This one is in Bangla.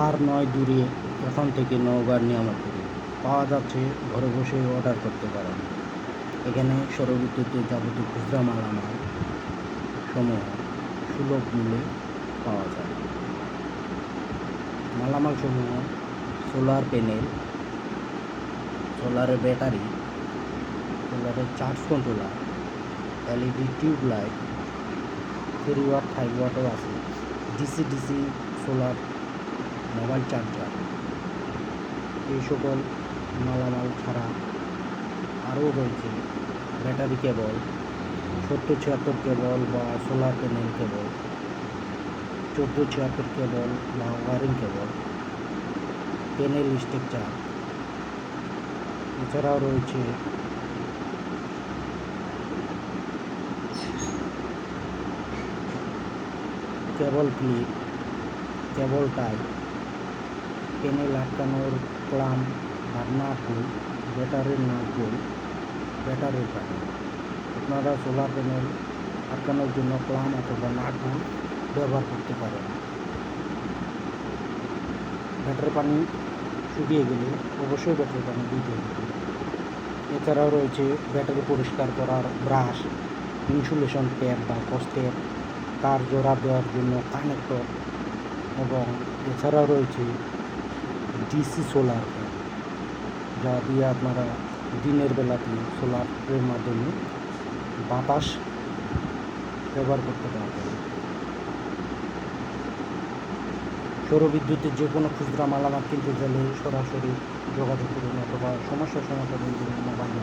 আর নয় দূরে, এখান থেকে নওগাঁর নিয়ামতপুরে। পাওয়া যাচ্ছে ঘরে বসে অর্ডার করতে পারেন। এখানে সৌরবিদ্যুতে যাবতীয় খুচরা মালামাল সমূহ সুলভ মূল্যে পাওয়া যায়। মালামাল সমূহ সোলার প্যানেল সোলারের battery সোলারের charge controller LED tube light three watt five ওয়াটও আছে। DC DC solar mobile charger এই সকল মালামাল ছাড়া আরও রয়েছে ব্যাটারি কেবল সত্তর ছিয়াত্তর কেবল বা সোলার প্যানেল কেবল চোদ্দ ছিয়াত্তর কেবল বা ওয়ারিং কেবল প্যানেল স্ট্রাকচার এছাড়াও রয়েছে কেবল ক্লিপ কেবল টাই প্যানেল আটকানোর ক্লাম আর নাট বোল্ট ব্যাটারির বোল্ট ব্যাটারির প্যানেল আপনারা সোলার প্যানেল আটকানোর জন্য ক্লাম অথবা নাট বোল্ট ব্যবহার করতে পারেন। ব্যাটারি পানি শুকিয়ে গেলে অবশ্যই ব্যাটারি পানি দিতে হবে। এছাড়াও রয়েছে ব্যাটারি পরিষ্কার করার ব্রাশ ইনসুলেশন ট্যাপ বা কস্টেপ তার জোড়া দেওয়ার জন্য কানেক্টর এবং এছাড়াও রয়েছে ডিসি সোলার যা দিয়ে আপনারা দিনের বেলাতে সোলারের মাধ্যমে বাতাস ব্যবহার করতে পারবেন। সৌরবিদ্যুতের যে কোনো খুচরা মালামাল কিনতে গেলে সরাসরি যোগাযোগ করুন অথবা সমস্যার সমাধান মোবাইল